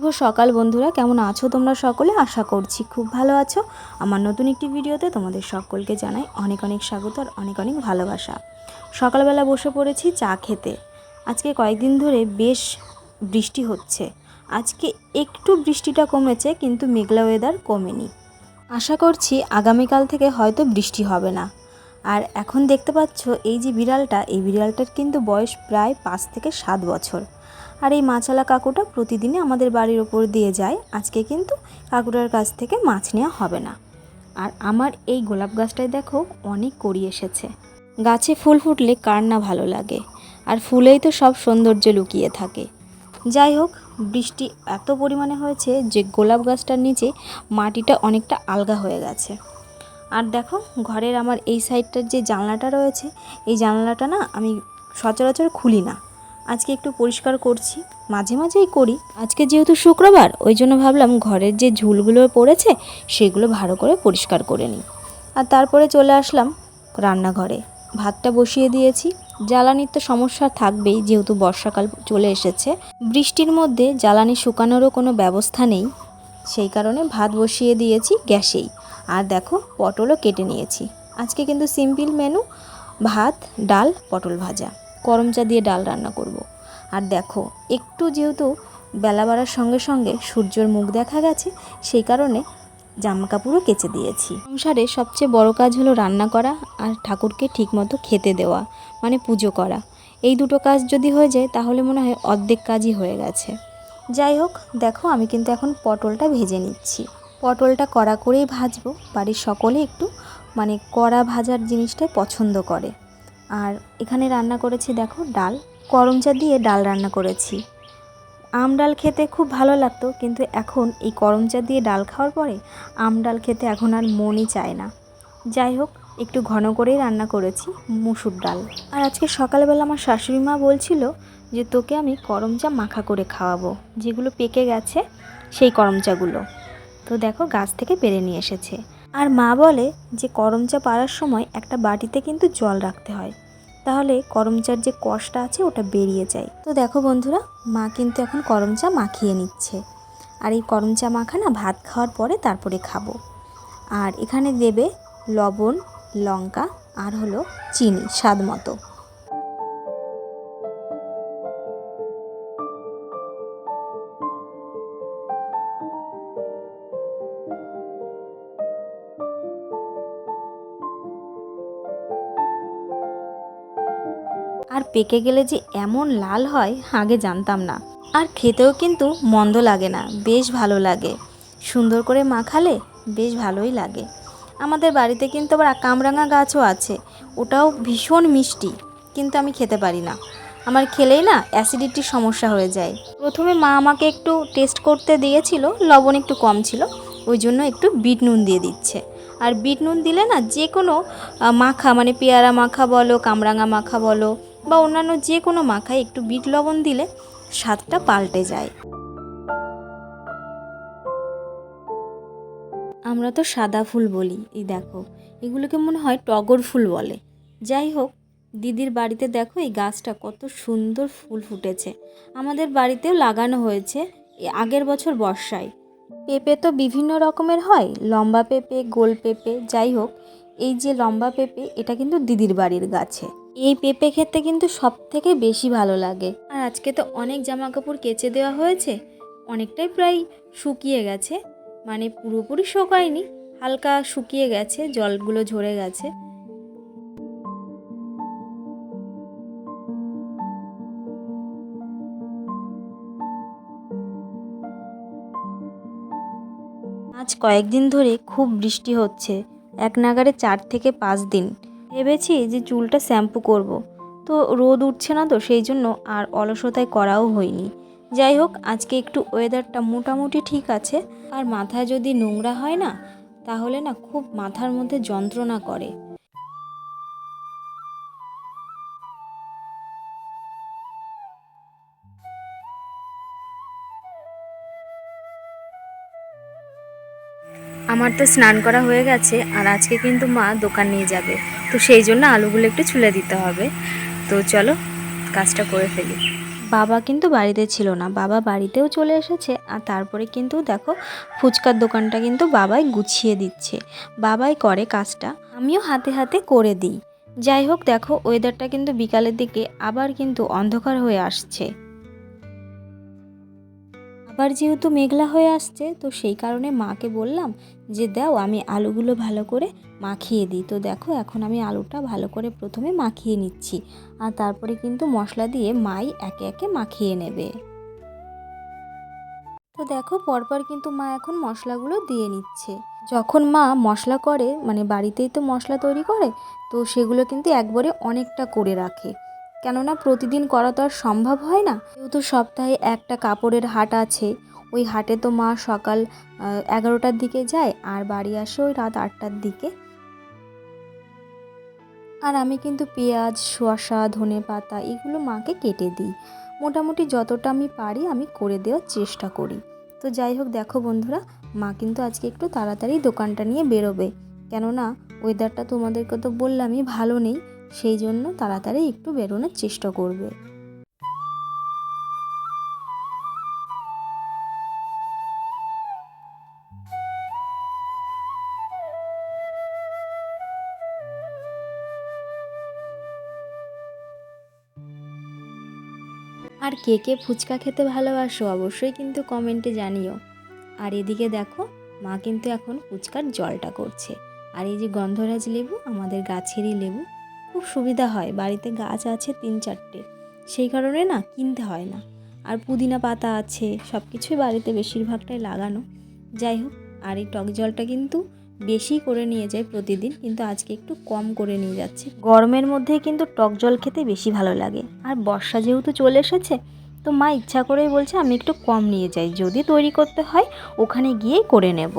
শুভ সকাল বন্ধুরা, কেমন আছো তোমরা সকলে? আশা করছি খুব ভালো আছো। আমার নতুন একটি ভিডিওতে তোমাদের সকলকে জানাই অনেক অনেক স্বাগত আর অনেক অনেক ভালোবাসা। সকালবেলা বসে পড়েছি চা খেতে। আজকে কয়েকদিন ধরে বেশ বৃষ্টি হচ্ছে। আজকে একটু বৃষ্টিটা কমেছে, কিন্তু মেঘলা ওয়েদার কমেনি। আশা করছি আগামীকাল থেকে হয়তো বৃষ্টি হবে না। আর এখন দেখতে পাচ্ছ, এই যে বিড়ালটা, এই বিড়ালটার কিন্তু বয়স প্রায় পাঁচ থেকে সাত বছর। আর এই মাছালা কাকুটা প্রতিদিনই আমাদের বাড়ির ওপর দিয়ে যায়। আজকে কিন্তু কাকুটার কাছ থেকে মাছ নেওয়া হবে না। আর আমার এই গোলাপ গাছটায় দেখো অনেক কড়ি এসেছে। গাছে ফুল ফুটলে কার না ভালো লাগে। আর ফুলেই তো সব সৌন্দর্য লুকিয়ে থাকে। যাই হোক, বৃষ্টি এত পরিমাণে হয়েছে যে গোলাপ গাছটার নিচে মাটিটা অনেকটা আলগা হয়ে গেছে। আর দেখো, ঘরের আমার এই সাইডটার যে জানলাটা রয়েছে, এই জানলাটা না আমি সচরাচর খুলি না। আজকে একটু পরিষ্কার করছি। মাঝে মাঝেই করি। আজকে যেহেতু শুক্রবার, ওই জন্য ভাবলাম ঘরের যে ঝুলগুলো পড়েছে, সেগুলো ভালো করে পরিষ্কার করে নিই। আর তারপরে চলে আসলাম রান্নাঘরে। ভাতটা বসিয়ে দিয়েছি। জ্বালানির তো সমস্যা থাকবেই, যেহেতু বর্ষাকাল চলে এসেছে। বৃষ্টির মধ্যে জ্বালানি শুকানোরও কোনো ব্যবস্থা নেই। সেই কারণে ভাত বসিয়ে দিয়েছি গ্যাসেই। আর দেখো, পটলও কেটে নিয়েছি। আজকে কিন্তু সিম্পল মেনু, ভাত, ডাল, পটল ভাজা। করম চা দিয়ে ডাল রান্না করব। আর দেখো, একটু যেহেতু বেলা বাড়ার সঙ্গে সঙ্গে সূর্যর মুখ দেখা গেছে, সেই কারণে জামা কাপড়ও কেচে দিয়েছি। সংসারে সবচেয়ে বড় কাজ হলো রান্না করা আর ঠাকুরকে ঠিকমতো খেতে দেওয়া মানে পুজো করা। এই দুটো কাজ যদি হয়ে যায়, তাহলে মনে হয় অর্ধেক কাজই হয়ে গেছে। যাই হোক, দেখো, আমি কিন্তু এখন পটলটা ভেজে নিচ্ছি। পটলটা কড়া করেই ভাজবো, বাড়ির সকলে একটু মানে কড়া ভাজার জিনিসটাই পছন্দ করে। আর এখানে রান্না করেছি, দেখো, ডাল। করম চা দিয়ে ডাল রান্না করেছি। আম ডাল খেতে খুব ভালো লাগতো, কিন্তু এখন এই করম চা দিয়ে ডাল খাওয়ার পরে আম ডাল খেতে এখন আর মনই চায় না। যাই হোক, একটু ঘন করেই রান্না করেছি, মুসুর ডাল। আর আজকে সকালবেলা আমার শাশুড়ি মা বলছিল যে, তোকে আমি করম চা মাখা করে খাওয়াবো। যেগুলো পেকে গেছে, সেই করম চাগুলো। তো দেখো, গাছ থেকে পেরে নিয়ে এসেছে। আর মা বলে যে করমচা পাড়ার সময় একটা বাটিতে কিন্তু জল রাখতে হয়। তাহলে করমচার যে কষটা আছে ওটা বেরিয়ে যায়। তো দেখো বন্ধুরা, মা কিন্তু এখন করমচা মাখিয়ে নিচ্ছে। আর এই করমচা মাখা না ভাত খাওয়ার পরে তারপরে খাব। আর এখানে দেবে লবণ, লঙ্কা আর হলো চিনি, স্বাদ মতো। আর পেকে গেলে যে এমন লাল হয়, আগে জানতাম না। আর খেতেও কিন্তু মন্দ লাগে না, বেশ ভালো লাগে। সুন্দর করে মাখালে বেশ ভালোই লাগে। আমাদের বাড়িতে কিন্তু আবার কামরাঙা গাছও আছে, ওটাও ভীষণ মিষ্টি, কিন্তু আমি খেতে পারি না। আমার খেলেই না অ্যাসিডিটির সমস্যা হয়ে যায়। প্রথমে মা আমাকে একটু টেস্ট করতে দিয়েছিল, লবণ একটু কম ছিল, ওই জন্য একটু বিট নুন দিয়ে দিচ্ছে। আর বিট নুন দিলে না যে কোনো মাখা মানে পেয়ারা মাখা বলো, কামরাঙা মাখা বলো বা অন্যান্য যে কোনো মাখায় একটু বিট লবণ দিলে স্বাদটা পাল্টে যায়। আমরা তো সাদা ফুল বলি, এই দেখো। এগুলোকে মনে হয় টগর ফুল বলে। যাই হোক, দিদির বাড়িতে দেখো এই গাছটা কত সুন্দর ফুল ফুটেছে। আমাদের বাড়িতেও লাগানো হয়েছে আগের বছর বর্ষায়। পেঁপে তো বিভিন্ন রকমের হয়, লম্বা পেঁপে, গোল পেঁপে, যাই হোক, এই যে লম্বা পেঁপে, এটা কিন্তু দিদির বাড়ির গাছে। এই পেঁপে খেতে কিন্তু সব থেকে বেশি ভালো লাগে। আর আজকে তো অনেক জামা কাপড় কেচে দেওয়া হয়েছে, অনেকটাই প্রায় শুকিয়ে গেছে মানে পুরোপুরি শুকায়নি, হালকা শুকিয়ে গেছে, জলগুলো ঝরে গেছে। আজ কয়েকদিন ধরে খুব বৃষ্টি হচ্ছে, এক নাগারে চার থেকে পাঁচ দিন। ভেবেছি যে চুলটা শ্যাম্পু করব। তো রোদ উঠছে না তো, সেই জন্য আর অলসতায় করাও হয়নি। যাই হোক, আজকে একটু ওয়েদারটা মোটামুটি ঠিক আছে। আর মাথায় যদি নোংরা হয় না, তাহলে না খুব মাথার মধ্যে যন্ত্রণা করে। আমার তো স্নান করা হয়ে গেছে আর আজকে কিন্তু মা দোকান নিয়ে যাবে। তো সেই জন্য আলুগুলো একটু ছুলে দিতে হবে। তো চলো, কাজটা করে ফেলি। বাবা কিন্তু বাড়িতে ছিল না। বাবা বাড়িতেও চলে এসেছে আর তারপরে কিন্তু দেখো, ফুচকার দোকানটা কিন্তু বাবাই গুছিয়ে দিচ্ছে। বাবাই করে কাজটা। আমিও হাতে হাতে করে দিই। যাই হোক, দেখো ওয়েদারটা কিন্তু বিকালের দিকে আবার কিন্তু অন্ধকার হয়ে আসছে। আবার যেহেতু মেঘলা হয়ে আসছে, তো সেই কারণে মাকে বললাম যে, দাও, আমি আলুগুলো ভালো করে মাখিয়ে দিই। তো দেখো, এখন আমি আলুটা ভালো করে প্রথমে মাখিয়ে নিচ্ছি। আর তারপরে কিন্তু মশলা দিয়ে মাই একে একে মাখিয়ে নেবে। তো দেখো, পরপর কিন্তু মা এখন মশলাগুলো দিয়ে নিচ্ছে। যখন মা মশলা করে মানে বাড়িতেই তো মশলা তৈরি করে, তো সেগুলো কিন্তু একবারে অনেকটা করে রাখে। কেননা প্রতিদিন করা তো আর সম্ভব হয় না। যেহেতু সপ্তাহে একটা কাপড়ের হাট আছে, ওই হাটে তো মা সকাল এগারোটার দিকে যায় আর বাড়ি আসে ওই রাত আটটার দিকে। আর আমি কিন্তু পেঁয়াজ, শসা, ধনে পাতা এগুলো মাকে কেটে দিই। মোটামুটি যতটা আমি পারি আমি করে দেওয়ার চেষ্টা করি। তো যাই হোক, দেখো বন্ধুরা, মা কিন্তু আজকে একটু তাড়াতাড়ি দোকানটা নিয়ে বেরোবে। কেননা ওয়েদারটা তোমাদেরকে তো বললামই, ভালো নেই। সেই জন্য তাড়াতাড়ি একটু বেরোনোর চেষ্টা করবে। আর কে কে ফুচকা খেতে ভালোবাসো অবশ্যই কিন্তু কমেন্টে জানিও। আর এদিকে দেখো, মা কিন্তু এখন ফুচকার জলটা করছে। আর এই যে গন্ধরাজ লেবু, আমাদের গাছেরই লেবু খুব সুবিধা হয়। বাড়িতে গাছ আছে তিন চারটে। সেই কারণে না কিনতে হয় না। আর পুদিনা পাতা আছে সব কিছুই বাড়িতে বেশিরভাগটাই লাগানো। যাই হোক, আর এই টক জলটা কিন্তু বেশি করে নিয়ে যায় প্রতিদিন, কিন্তু আজকে একটু কম করে নিয়ে যাচ্ছে। গরমের মধ্যে কিন্তু টক জল খেতে বেশি ভালো লাগে। আর বর্ষা যেহেতু চলে এসেছে, তো মা ইচ্ছা করেই বলছে আমি একটু কম নিয়ে যাই। যদি তৈরি করতে হয়, ওখানে গিয়েই করে নেব।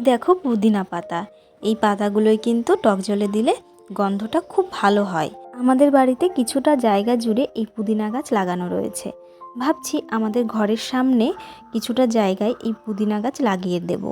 এই দেখো পুদিনা পাতা। এই পাতাগুলোই কিন্তু টক জলে দিলে গন্ধটা খুব ভালো হয়। আমাদের বাড়িতে কিছুটা জায়গা জুড়ে এই পুদিনা গাছ লাগানো রয়েছে। ভাবছি আমাদের ঘরের সামনে কিছুটা জায়গায় এই পুদিনা গাছ লাগিয়ে দেব।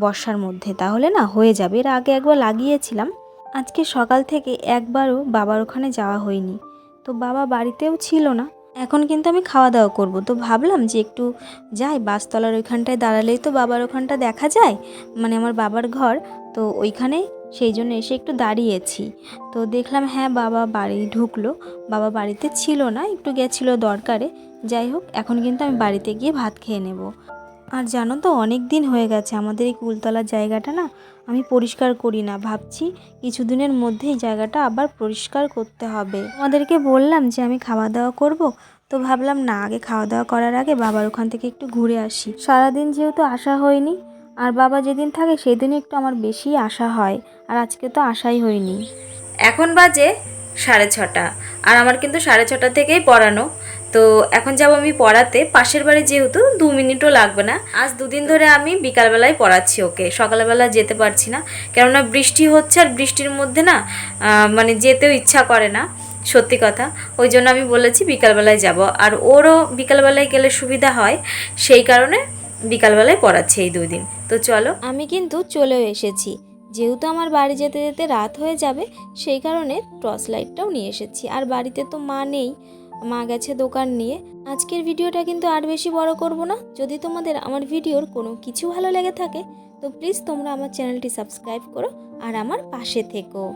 বর্ষার মধ্যে তাহলে না হয়ে যাবে। এর আগে একবার লাগিয়েছিলাম। আজকে সকাল থেকে একবারও বাবার ওখানে যাওয়া হয়নি। তো বাবা বাড়িতেও ছিল না। এখন কিন্তু আমি খাওয়া দাওয়া করব। তো ভাবলাম যে একটু যাই, বাসতলার ওইখানটায় দাঁড়ালেই তো বাবার ওখানটা দেখা যায় মানে আমার বাবার ঘর। তো ওইখানে সেই জন্য এসে একটু দাঁড়িয়েছি। তো দেখলাম হ্যাঁ বাবা বাড়ি ঢুকলো। বাবা বাড়িতে ছিল না, একটু গেছিল দরকারে। যাই হোক, এখন কিন্তু আমি বাড়িতে গিয়ে ভাত খেয়ে নেব। আর জানো তো, অনেক দিন হয়ে গেছে, আমাদের এই কুলতলার জায়গাটা না আমি পরিষ্কার করি না। ভাবছি কিছুদিনের মধ্যে এই জায়গাটা আবার পরিষ্কার করতে হবে। আমাদেরকে বললাম যে আমি খাওয়া দাওয়া করব, তো ভাবলাম না, আগে খাওয়া দাওয়া করার আগে বাবার ওখান থেকে একটু ঘুরে আসি। সারাদিন যেহেতু আসা হয়নি, আর বাবা যেদিন থাকে সেদিন একটু আমার বেশি আসা হয়, আর আজকে তো আসাই হয়নি। এখন বাজে সাড়ে ছটা, আর আমার কিন্তু সাড়ে ছটা থেকেই পড়ানো। তো এখন যাব আমি পড়াতে। পাশের বাড়ি যেহেতু দু মিনিটও লাগবে না। আজ দুদিন ধরে আমি বিকালবেলায় পড়াচ্ছি ওকে। সকালবেলা যেতে পারছি না। কেননা বৃষ্টি হচ্ছে আর বৃষ্টির মধ্যে না মানে যেতেও ইচ্ছা করে না, সত্যি কথা। ওই জন্য আমি বলেছি বিকালবেলায় যাব। আর ওরও বিকালবেলায় গেলে সুবিধা হয়, সেই কারণে বিকালবেলায় পড়াচ্ছি এই দুই দিন। তো চলো। আমি কিন্তু চলেও এসেছি। যেহেতু আমার বাড়ি যেতে যেতে রাত হয়ে যাবে, সেই কারণে টর্চ লাইটটাও নিয়ে এসেছি। আর বাড়িতে তো মা নেই মা গেছে দোকান নিয়ে। আজকের ভিডিওটা কিন্তু আর বেশি বড় করব না। যদি তোমাদের আমার ভিডিওর কোনো কিছু ভালো লেগে থাকে, তো প্লিজ তোমরা আমার চ্যানেলটি সাবস্ক্রাইব করো আর আমার পাশে থেকো।